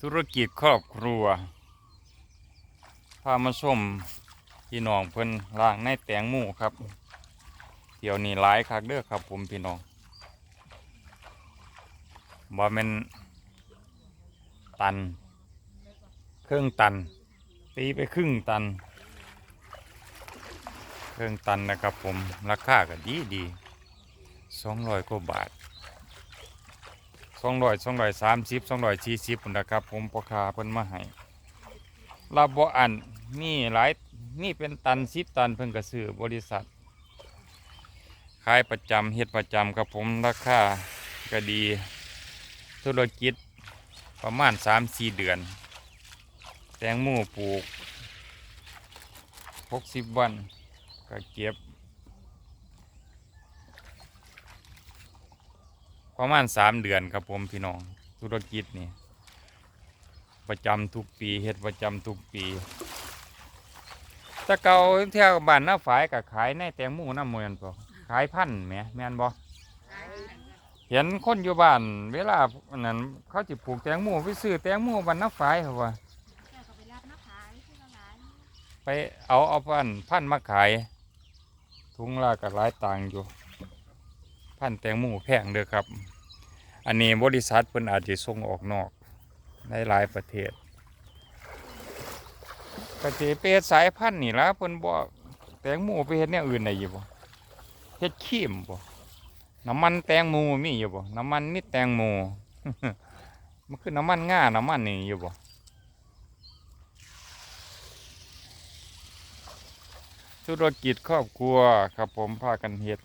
ธุรกิจครอบครัว พามาชมพี่น้องเพิ่นล่างในแตงหมูครับ เดี๋ยวนี้หลายคักเด้อครับ ผมพี่น้องบ่แม่นตัน เครึ่องตัน ตีไปครึ่งตัน เครื่องตันนะครับผม ราคาก็ดีดีสองร้อยกว่าบาท องร้อยสองร้อยสามสิบสองร้อยสี่สิบนะครับ ผมราคาเพิ่นมาให้รับบ่อันมีหลายมีเป็นตันสิบตันเพิ่นก็ซื้อบริษัทขายประจำเฮ็ดประจำครับผมราคาก็ดี ธุรกิจประมาณสามสี่เดือน แตงโมปลูกหกสิบวันก็เก็บ ประมาณสามเดือนครับผมพี่น้องธุรกิจนี่ประจำทุกปีเฮ็ดประจำทุกปีตะเกาเที่ยวบ้านหน้าฝายก็ขายในแตงโมน้ำเมือนปอขายพันธ์แหมแม่นบ่เห็นคนอยู่บ้าน เวลานั้นเขาจิปลูกแตงโมไปซื้อแตงโมบ้านหน้าฝายเขาว่าไปรับมาขายที่ละไปเอาเอาพันธ์พันธ์มาขายถุงละก็หลายตังอยู่ พันธุ์แตงโมแพงเด้อครับ อันนี้บริษัทเพิ่นอาจจะส่งออกนอกในหลายประเทศก็สิไปเฮ็ดสายพันธุ์นี่ละเพิ่นบ่แตงโมไปเฮ็ดแนวอื่นได้อยู่บ่เฮ็ดครีมบ่น้ำมันแตงโมมีอยู่บ่น้ำมันมิตรแตงโมมันคือน้ำมันง่าน้ำมันนี่อยู่บ่ธุรกิจครอบครัวครับผมพากันเฮ็ด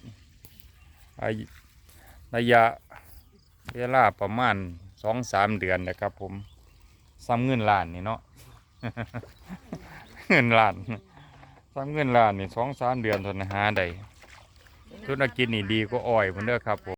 ระยะเวลาประมาณสองสามเดือนนะครับผมซ้ำเงินล้านนี่เนาะเงินล้านซ้ำเงินล้านนี่สองสามเดือนเทนหาได้ธุรกิจนี่ดีก็อ่อยเหมือนเด้อครับผม